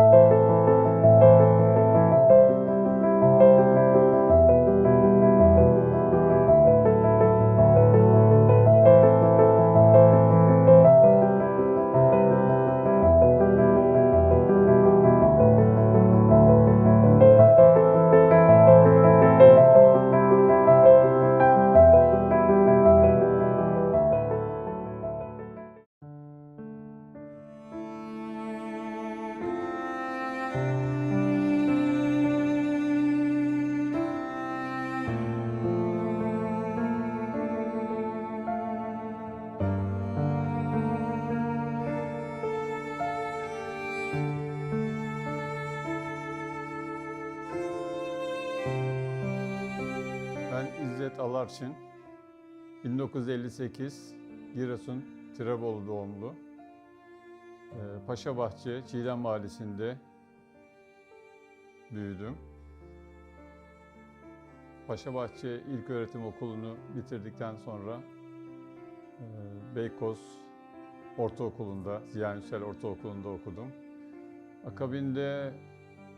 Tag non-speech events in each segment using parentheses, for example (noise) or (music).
Ben İzzet Alarçın. 1958 Giresun Tirebolu doğumlu. Ee, Paşabahçe Çiğdem Mahallesi'nde büyüdüm. Paşabahçe İlköğretim Okulu'nu bitirdikten sonra e, Beykoz Ortaokulu'nda, Ziya Yüksel Ortaokulu'nda okudum. Akabinde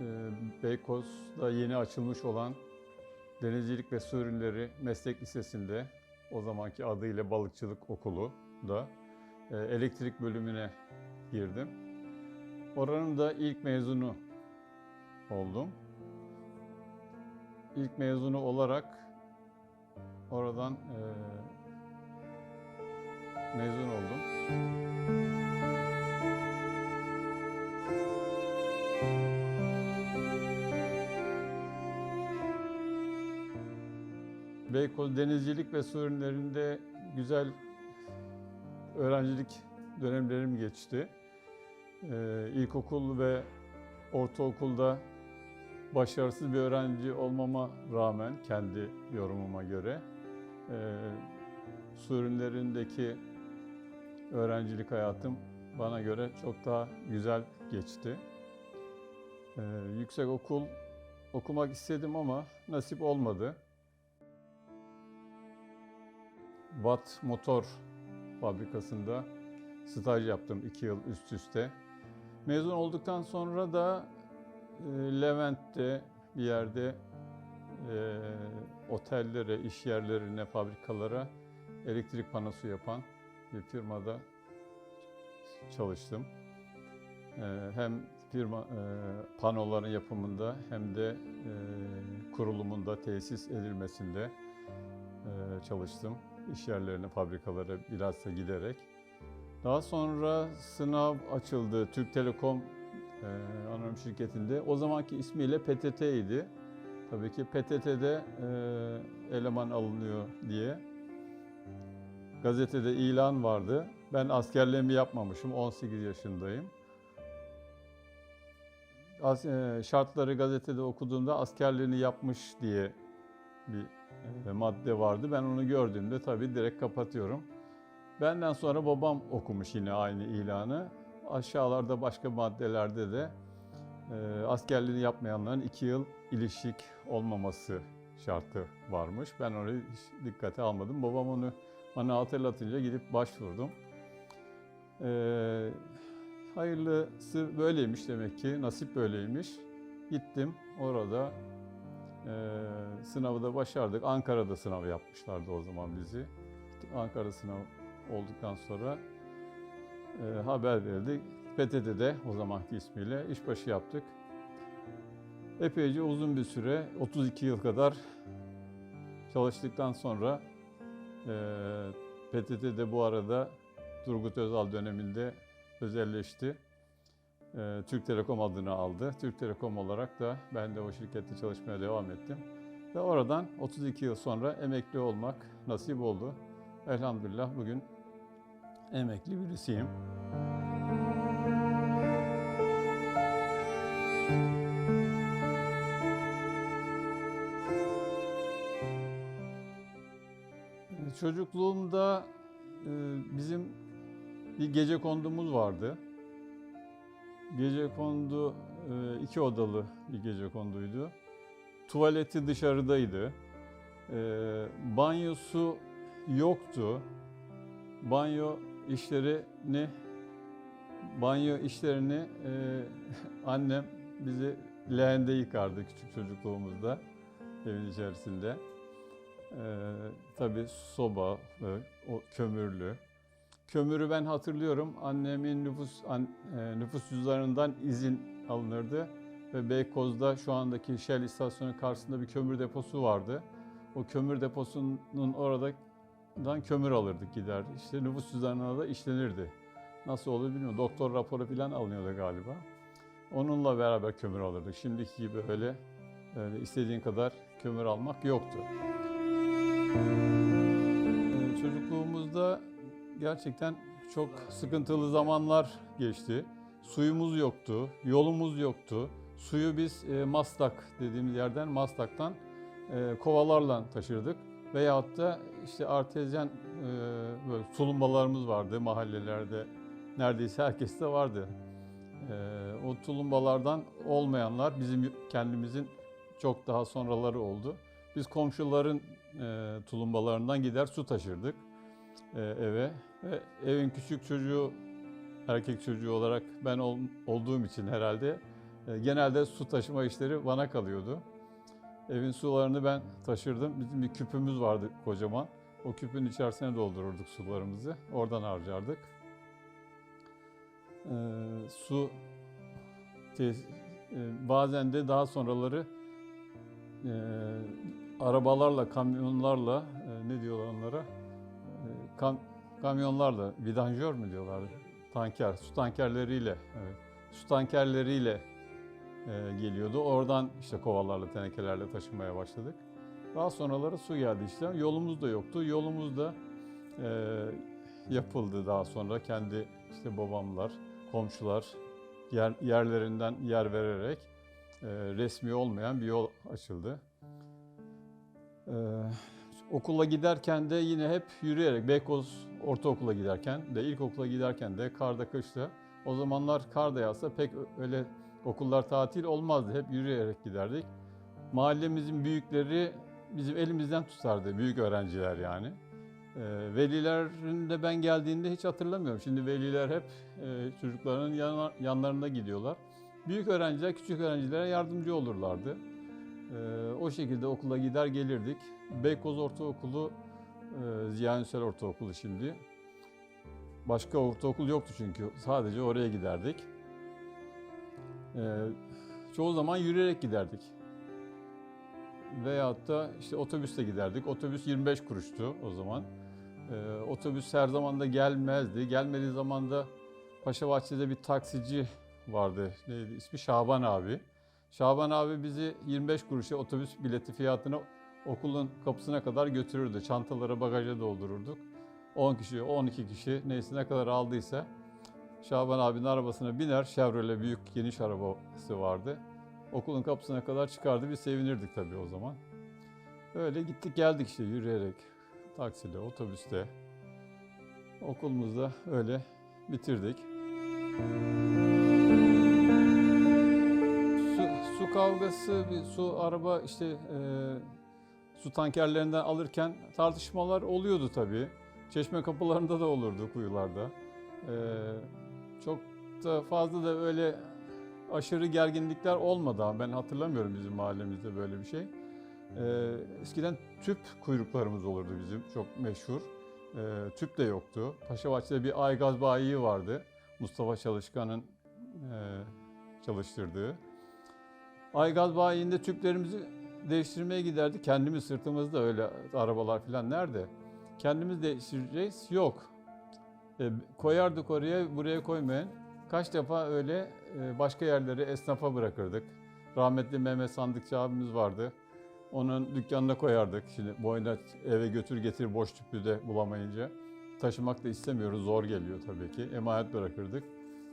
e, Beykoz'da yeni açılmış olan Denizcilik ve Su Ürünleri Meslek Lisesi'nde, o zamanki adıyla Balıkçılık Okulu da e, elektrik bölümüne girdim. Oranın da ilk mezunu oldum. İlk mezunu olarak oradan e, mezun oldum. Beykoz Denizcilik ve Su Ürünlerinde güzel öğrencilik dönemlerim geçti. Ee, ilkokul ve ortaokulda başarısız bir öğrenci olmama rağmen kendi yorumuma göre e, su ürünlerindeki öğrencilik hayatım bana göre çok daha güzel geçti. Ee, yüksek okul okumak istedim ama nasip olmadı. Watt Motor fabrikasında staj yaptım iki yıl üst üste. Mezun olduktan sonra da e, Levent'te bir yerde e, otellere, iş yerlerine, fabrikalara elektrik panosu yapan bir firmada çalıştım. E, hem firma e, panoların yapımında hem de e, kurulumunda, tesis edilmesinde e, çalıştım. İş yerlerine, fabrikalara bilhassa giderek. Daha sonra sınav açıldı Türk Telekom e, anonim şirketinde. O zamanki ismiyle PTT idi. Tabii ki PTT'de e, eleman alınıyor diye. Gazetede ilan vardı. Ben askerliğimi yapmamışım. 18 yaşındayım. As- e, şartları gazetede okuduğumda askerliğini yapmış diye bir e, madde vardı. Ben onu gördüğümde tabii direkt kapatıyorum. Benden sonra babam okumuş yine aynı ilanı. Aşağılarda başka maddelerde de e, askerliğini yapmayanların iki yıl ilişik olmaması şartı varmış. Ben onu hiç dikkate almadım. Babam onu bana hatırlatınca gidip başvurdum. E, hayırlısı böyleymiş demek ki, nasip böyleymiş. Gittim orada ee, sınavı da başardık. Ankara'da sınav yapmışlardı o zaman bizi. Ankara sınav olduktan sonra e, haber verildi. PTT'de o zamanki ismiyle işbaşı yaptık. Epeyce uzun bir süre, 32 yıl kadar çalıştıktan sonra e, PTT'de bu arada Turgut Özal döneminde özelleşti. Ee, Türk Telekom adını aldı. Türk Telekom olarak da ben de o şirkette çalışmaya devam ettim. Ve oradan 32 yıl sonra emekli olmak nasip oldu. Elhamdülillah bugün emekli birisiyim. Çocukluğumda e, bizim bir gece kondumuz vardı. Gece kondu e, iki odalı bir gece konduydu. Tuvaleti dışarıdaydı. E, banyosu yoktu. Banyo işlerini banyo işlerini e, (laughs) annem bizi leğende yıkardı küçük çocukluğumuzda evin içerisinde. E, tabii soba, o kömürlü. Kömürü ben hatırlıyorum. Annemin nüfus an, e, nüfus cüzdanından izin alınırdı ve Beykoz'da şu andaki Shell istasyonu karşısında bir kömür deposu vardı. O kömür deposunun oradan kömür alırdık gider. İşte nüfus cüzdanına da işlenirdi. Nasıl olur bilmiyorum. Doktor raporu falan alınıyordu galiba. Onunla beraber kömür alırdık. Şimdiki gibi öyle, öyle istediğin kadar kömür almak yoktu. Çocukluğumuzda gerçekten çok sıkıntılı zamanlar geçti. Suyumuz yoktu, yolumuz yoktu. Suyu biz e, Maslak dediğimiz yerden, Maslak'tan e, kovalarla taşırdık. Veyahut da işte artezyen e, böyle tulumbalarımız vardı mahallelerde. Neredeyse herkeste vardı. E, o tulumbalardan olmayanlar bizim kendimizin çok daha sonraları oldu. Biz komşuların e, tulumbalarından gider su taşırdık eve. Ve evin küçük çocuğu, erkek çocuğu olarak ben ol- olduğum için herhalde e, genelde su taşıma işleri bana kalıyordu. Evin sularını ben taşırdım. Bizim bir küpümüz vardı kocaman. O küpün içerisine doldururduk sularımızı. Oradan harcardık. Ee, su e, bazen de daha sonraları e, arabalarla, kamyonlarla e, ne diyorlar onlara? Kam- kamyonlarla, vidanjör mü diyorlar? Tanker, su tankerleriyle, evet. Su tankerleriyle e, geliyordu. Oradan işte kovalarla, tenekelerle taşımaya başladık. Daha sonraları su geldi işte. Yolumuz da yoktu. Yolumuz da e, yapıldı daha sonra. Kendi işte babamlar, komşular yer, yerlerinden yer vererek e, resmi olmayan bir yol açıldı. E, okula giderken de yine hep yürüyerek, Beykoz Ortaokula giderken de, ilkokula giderken de karda kışta. O zamanlar kar da yağsa pek öyle okullar tatil olmazdı. Hep yürüyerek giderdik. Mahallemizin büyükleri bizim elimizden tutardı, büyük öğrenciler yani. Ee, velilerin de ben geldiğinde hiç hatırlamıyorum. Şimdi veliler hep e, çocuklarının yana- yanlarında gidiyorlar. Büyük öğrenciler küçük öğrencilere yardımcı olurlardı. Ee, o şekilde okula gider gelirdik. Beykoz Ortaokulu, e, Ziya Ünsal Ortaokulu şimdi. Başka ortaokul yoktu çünkü. Sadece oraya giderdik. Ee, çoğu zaman yürüyerek giderdik. Veyahut da işte otobüsle giderdik. Otobüs 25 kuruştu o zaman. Ee, otobüs her zaman da gelmezdi. Gelmediği zaman da Paşabahçe'de bir taksici vardı. Neydi ismi? Şaban abi. Şaban abi bizi 25 kuruşa otobüs bileti fiyatını okulun kapısına kadar götürürdü. Çantaları bagaja doldururduk. 10 kişi, 12 kişi neyse ne kadar aldıysa Şaban abinin arabasına biner. Chevrolet büyük geniş arabası vardı. Okulun kapısına kadar çıkardı. Biz sevinirdik tabii o zaman. Öyle gittik geldik işte yürüyerek. Taksiyle, otobüste. Okulumuzda öyle bitirdik. Su, su kavgası, bir su araba işte e, su tankerlerinden alırken tartışmalar oluyordu tabii. Çeşme kapılarında da olurdu kuyularda. E, çok da fazla da öyle aşırı gerginlikler olmadı ben hatırlamıyorum bizim mahallemizde böyle bir şey. Ee, eskiden tüp kuyruklarımız olurdu bizim çok meşhur. Ee, tüp de yoktu. Paşabahçe'de bir aygaz bayi vardı. Mustafa Çalışkan'ın e, çalıştırdığı. Aygaz bayinde tüplerimizi değiştirmeye giderdik. Kendimiz sırtımızda öyle arabalar falan nerede? Kendimiz değiştireceğiz. Yok. E, koyardık oraya, buraya koymayın. Kaç defa öyle e, başka yerleri esnafa bırakırdık. Rahmetli Mehmet Sandıkçı abimiz vardı. Onun dükkanına koyardık. Şimdi boyuna eve götür getir boş tüplü de bulamayınca. Taşımak da istemiyoruz, zor geliyor tabii ki. Emanet bırakırdık.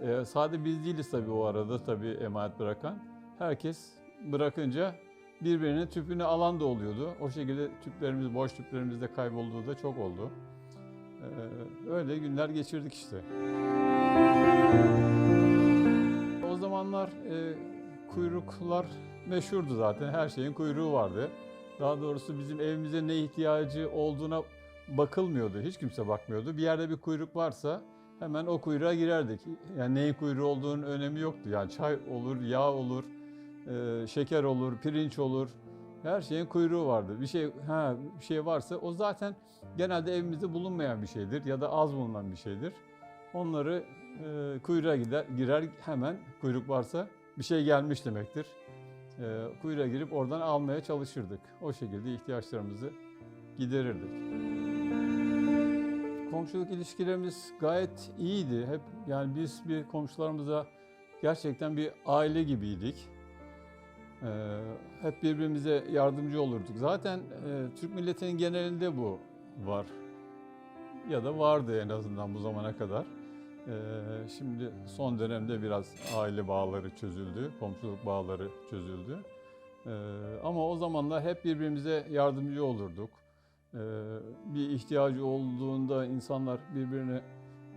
E, sadece biz değiliz tabii o arada tabii emanet bırakan. Herkes bırakınca birbirinin tüpünü alan da oluyordu. O şekilde tüplerimiz, boş tüplerimiz de kaybolduğu da çok oldu. Ee, öyle günler geçirdik işte. O zamanlar e, kuyruklar meşhurdu zaten. Her şeyin kuyruğu vardı. Daha doğrusu bizim evimize ne ihtiyacı olduğuna bakılmıyordu. Hiç kimse bakmıyordu. Bir yerde bir kuyruk varsa hemen o kuyruğa girerdik. Yani neyin kuyruğu olduğunun önemi yoktu. Yani çay olur, yağ olur, e, şeker olur, pirinç olur. Her şeyin kuyruğu vardı. Bir şey ha bir şey varsa o zaten genelde evimizde bulunmayan bir şeydir ya da az bulunan bir şeydir. Onları e, kuyruğa gider, girer hemen kuyruk varsa bir şey gelmiş demektir. E, kuyruğa girip oradan almaya çalışırdık. O şekilde ihtiyaçlarımızı giderirdik. Komşuluk ilişkilerimiz gayet iyiydi. Hep yani biz bir komşularımıza gerçekten bir aile gibiydik. Ee, hep birbirimize yardımcı olurduk. Zaten e, Türk milletinin genelinde bu var. Ya da vardı en azından bu zamana kadar. Ee, şimdi son dönemde biraz aile bağları çözüldü, komşuluk bağları çözüldü. Ee, ama o zamanlar hep birbirimize yardımcı olurduk. Bir ihtiyacı olduğunda insanlar birbirine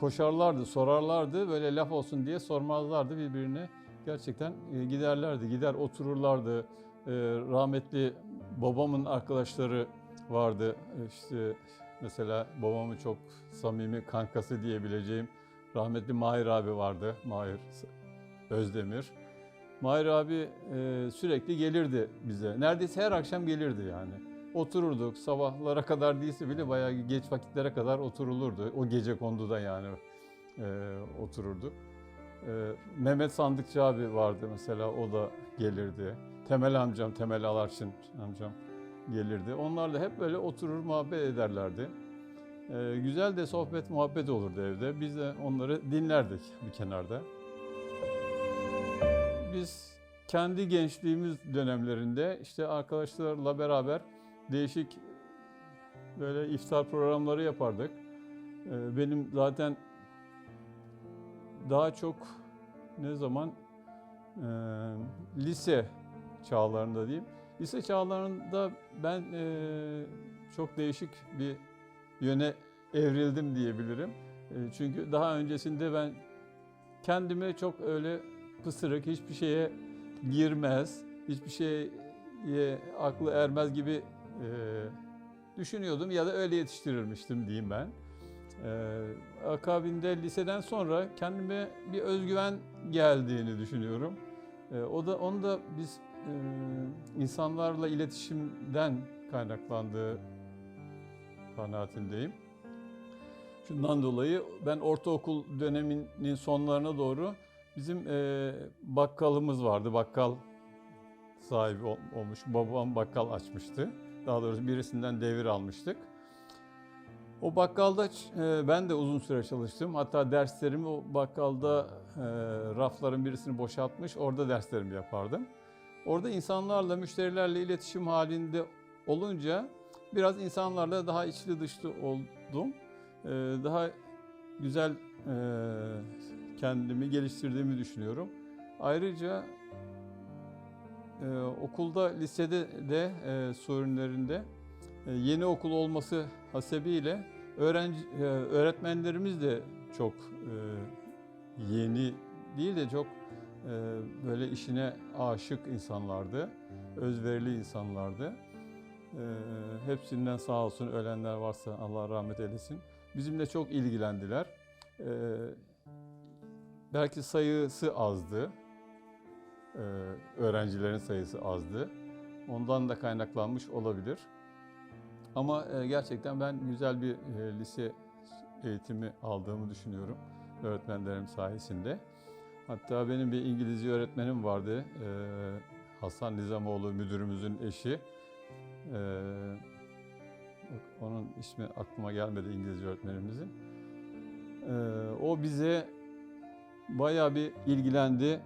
koşarlardı, sorarlardı. Böyle laf olsun diye sormazlardı birbirine. Gerçekten e, giderlerdi, gider otururlardı. Ee, rahmetli babamın arkadaşları vardı. İşte mesela babamın çok samimi kankası diyebileceğim rahmetli Mahir abi vardı. Mahir Özdemir. Mahir abi e, sürekli gelirdi bize. Neredeyse her akşam gelirdi yani. Otururduk sabahlara kadar değilse bile bayağı geç vakitlere kadar oturulurdu. O gece konduda yani e, otururduk. E, Mehmet Sandıkçı abi vardı mesela o da gelirdi. Temel amcam, Temel Alarçın amcam gelirdi. Onlar da hep böyle oturur muhabbet ederlerdi. E, güzel de sohbet muhabbet olurdu evde. Biz de onları dinlerdik bir kenarda. Biz kendi gençliğimiz dönemlerinde işte arkadaşlarla beraber değişik böyle iftar programları yapardık. Ee, Benim zaten daha çok ne zaman Ee, lise çağlarında diyeyim. Lise çağlarında ben ee, çok değişik bir yöne evrildim diyebilirim. Ee, Çünkü daha öncesinde ben kendime çok öyle pısırık, hiçbir şeye girmez, hiçbir şeye aklı ermez gibi e, düşünüyordum ya da öyle yetiştirilmiştim diyeyim ben. E, akabinde liseden sonra kendime bir özgüven geldiğini düşünüyorum. E, o da onu da biz e, insanlarla iletişimden kaynaklandığı kanaatindeyim. Şundan dolayı ben ortaokul döneminin sonlarına doğru bizim e, bakkalımız vardı. Bakkal sahibi ol- olmuş. Babam bakkal açmıştı. Daha doğrusu birisinden devir almıştık. O bakkalda e, ben de uzun süre çalıştım. Hatta derslerimi o bakkalda e, rafların birisini boşaltmış, orada derslerimi yapardım. Orada insanlarla, müşterilerle iletişim halinde olunca biraz insanlarla daha içli dışlı oldum. E, daha güzel kendimi geliştirdiğimi düşünüyorum. Ayrıca okulda, lisede de sorunlarında yeni okul olması hasebiyle öğrenci e, öğretmenlerimiz de çok e, yeni değil de çok e, böyle işine aşık insanlardı, özverili insanlardı. Hepsinden sağ olsun ölenler varsa Allah rahmet eylesin. Bizimle çok ilgilendiler. Belki sayısı azdı. Öğrencilerin sayısı azdı. Ondan da kaynaklanmış olabilir. Ama e, gerçekten ben güzel bir e, lise eğitimi aldığımı düşünüyorum öğretmenlerim sayesinde. Hatta benim bir İngilizce öğretmenim vardı. e, Hasan Nizamoğlu müdürümüzün eşi. Onun ismi aklıma gelmedi İngilizce öğretmenimizin. O bize bayağı bir ilgilendi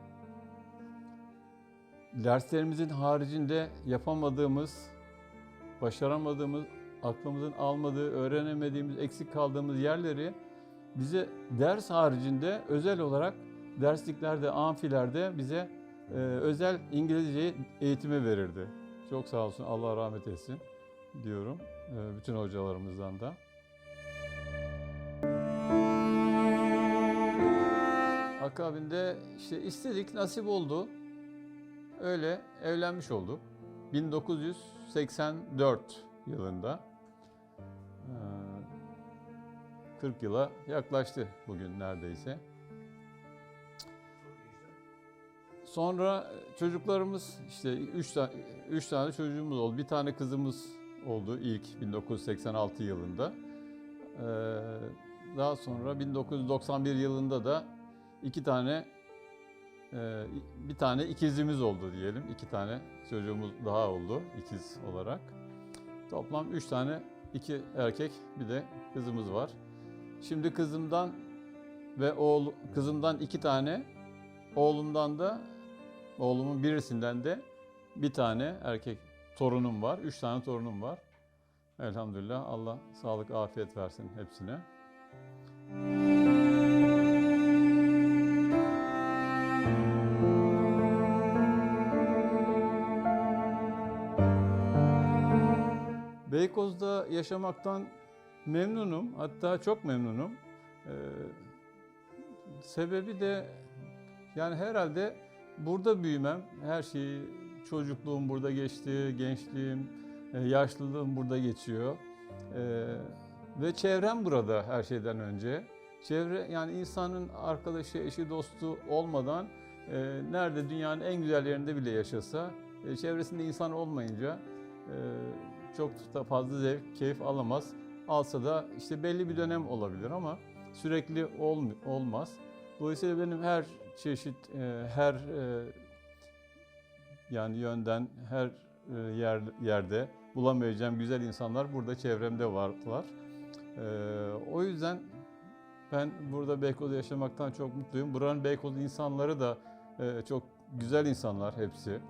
derslerimizin haricinde yapamadığımız, başaramadığımız, aklımızın almadığı, öğrenemediğimiz, eksik kaldığımız yerleri bize ders haricinde özel olarak dersliklerde, amfilerde bize e, özel İngilizce eğitimi verirdi. Çok sağ olsun, Allah rahmet etsin diyorum e, bütün hocalarımızdan da. Akabinde işte istedik, nasip oldu. Öyle evlenmiş olduk. 1984 yılında. Ee, 40 yıla yaklaştı bugün neredeyse. Sonra çocuklarımız işte 3 tane 3 tane çocuğumuz oldu. Bir tane kızımız oldu ilk 1986 yılında. Ee, daha sonra 1991 yılında da iki tane e, bir tane ikizimiz oldu diyelim. İki tane çocuğumuz daha oldu ikiz olarak. Toplam üç tane iki erkek bir de kızımız var. Şimdi kızımdan ve oğul kızımdan iki tane, oğlumdan da oğlumun birisinden de bir tane erkek torunum var. Üç tane torunum var. Elhamdülillah Allah sağlık afiyet versin hepsine. Beykoz'da yaşamaktan memnunum. Hatta çok memnunum. Ee, sebebi de yani herhalde burada büyümem. Her şeyi çocukluğum burada geçti, gençliğim, e, yaşlılığım burada geçiyor. Ee, ve çevrem burada her şeyden önce. Çevre yani insanın arkadaşı, eşi, dostu olmadan e, nerede dünyanın en güzel yerinde bile yaşasa e, çevresinde insan olmayınca e, çok da fazla zevk, keyif alamaz. Alsa da işte belli bir dönem olabilir ama sürekli olm olmaz. Dolayısıyla benim her çeşit, e, her e, yani yönden, her e, yer, yerde bulamayacağım güzel insanlar burada çevremde varlar. O yüzden ben burada Beykoz'da yaşamaktan çok mutluyum. Buranın Beykoz insanları da çok güzel insanlar hepsi.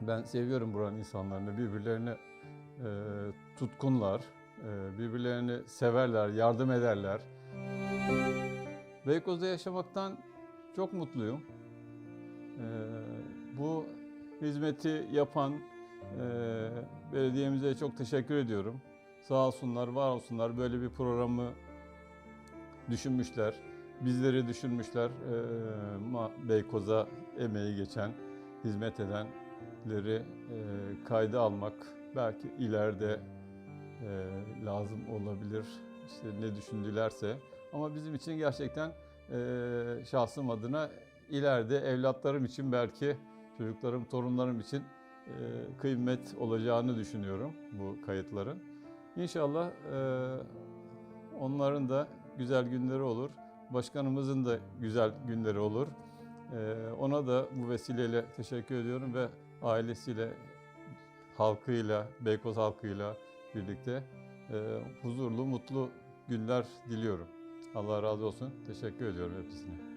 Ben seviyorum buranın insanlarını, birbirlerine tutkunlar, birbirlerini severler, yardım ederler. Beykoz'da yaşamaktan çok mutluyum. Bu hizmeti yapan belediyemize çok teşekkür ediyorum. Sağ olsunlar, var olsunlar böyle bir programı düşünmüşler. Bizleri düşünmüşler. Beykoz'a emeği geçen, hizmet edenleri kayda almak belki ileride e, lazım olabilir. İşte ne düşündülerse. Ama bizim için gerçekten e, şahsım adına ileride evlatlarım için belki çocuklarım, torunlarım için e, kıymet olacağını düşünüyorum bu kayıtların. İnşallah e, onların da güzel günleri olur. Başkanımızın da güzel günleri olur. E, ona da bu vesileyle teşekkür ediyorum ve ailesiyle, halkıyla, Beykoz halkıyla birlikte e, huzurlu, mutlu günler diliyorum. Allah razı olsun. Teşekkür ediyorum hepsine.